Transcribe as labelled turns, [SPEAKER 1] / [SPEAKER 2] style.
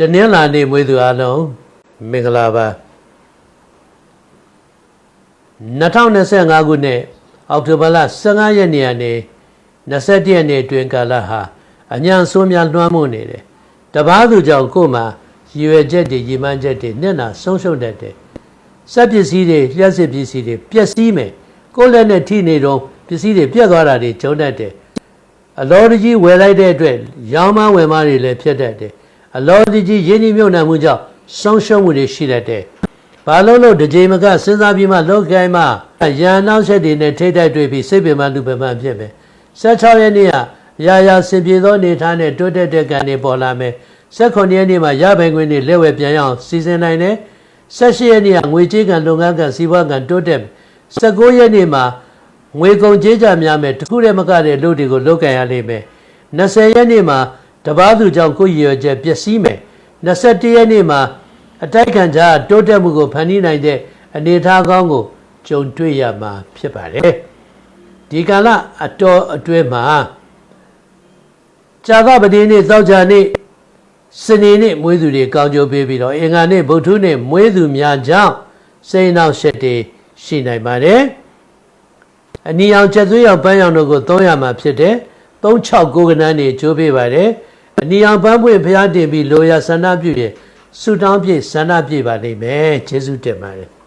[SPEAKER 1] တနင်္လာနေ့မွေးသူအားလုံးမင်္ဂလာပါ2025ခုနှစ်အောက်တိုဘာလ15ရက်နေ့ကနေ21ရက်နေ့အတွင်းကာလဟာအញ្ញံဆိုးများလွှမ်းမိုးနေတယ်တပားသူကြောင့်ကိုယ်မှာရည်ရွယ်ချက်တွေရည်မှန်းချက်တွေနဲ့နာဆုံးရှုံးတတ်တယ်စက်ပစ္စည်းတွေလျှက်စစ်ပစ္စည်းတွေပျက်စီးမယ်ကိုယ်လက်နဲ့ထိနေတော့ပစ္စည်းတွေပြတ်သွားတာတွေကျုံတတ်တယ်အလောတကြီးဝယ်လိုက်တဲ့အတွက်ရောင်းမဝယ်မတွေလည်းဖြစ်တတ်တယ် အလောတကြီးရင်းနှီးမြှုပ်နှံမှုကြောင့်ဆုံးရှုံးမှုတွေရှိတတ်တယ်ဘာလို့လို့တစ်ချိန်မကစဉ်းစားပြီးမှလောကီမှာရန်နောက်ဆက်တွေနဲ့ထိတ်တိုက်တွေ့ပြီးစိတ်ပင်ပန်းလူပင်ပန်းဖြစ်မယ်16ရက်နေ့ကရာရာစင်ပြေသောအနေထားနဲ့တိုးတက်တဲ့ကံတွေပေါ်လာမယ်18ရက်နေ့မှာရပိုင်ခွင့်တွေလက်ဝဲပြန်ရအောင်စီစဉ်နိုင်တယ်18ရက်နေ့ကငွေကြေးကံလုပ်ငန်းကံစီးပွားကံတိုးတက်19ရက်နေ့မှာငွေကုန်ကြေးကြများမယ်တခုတည်းမကတဲ့လူတွေကိုလုပ်ကံရလိမ့်မယ်20ရက်နေ့မှာ တပားသူကြောင့်ကိုယ်ရည်ရွယ်ချက်ပျက်စီးမယ်21ရက်နေ့မှာအတိုက်ခံကြတိုးတက်မှုကိုဖန်တီးနိုင်တဲ့အနေအထားကောင်းကိုကြုံတွေ့ရမှာဖြစ်ပါတယ်ဒီကာလအတော်အတွင်းမှာဇာကပတိနေ့သောကြာနေ့စနေနေ့မွေးသူတွေကောင်းကျိုးပေးပြီးတော့အင်္ဂါနေ့ဗုဒ္ဓနေ့မွေးသူများကြောင့်စိတ်နှောက်ရှက်တွေရှိနိုင်ပါတယ်အနီအောင်ချက်သွေးရောက်ပန်းရောင်တို့ကိုသုံးရမှာဖြစ်တယ်369ကဏ္ဍနေကျိုးပေးပါတယ် အနီအောင်ပန်းပွင့်ဖျားတင်ပြီးလိုရာဆန္ဒပြုရင်ဆုတောင်းပြည့်ဆန္ဒပြည့်ပါလိမ့်မယ်ကျေးဇူးတင်ပါတယ်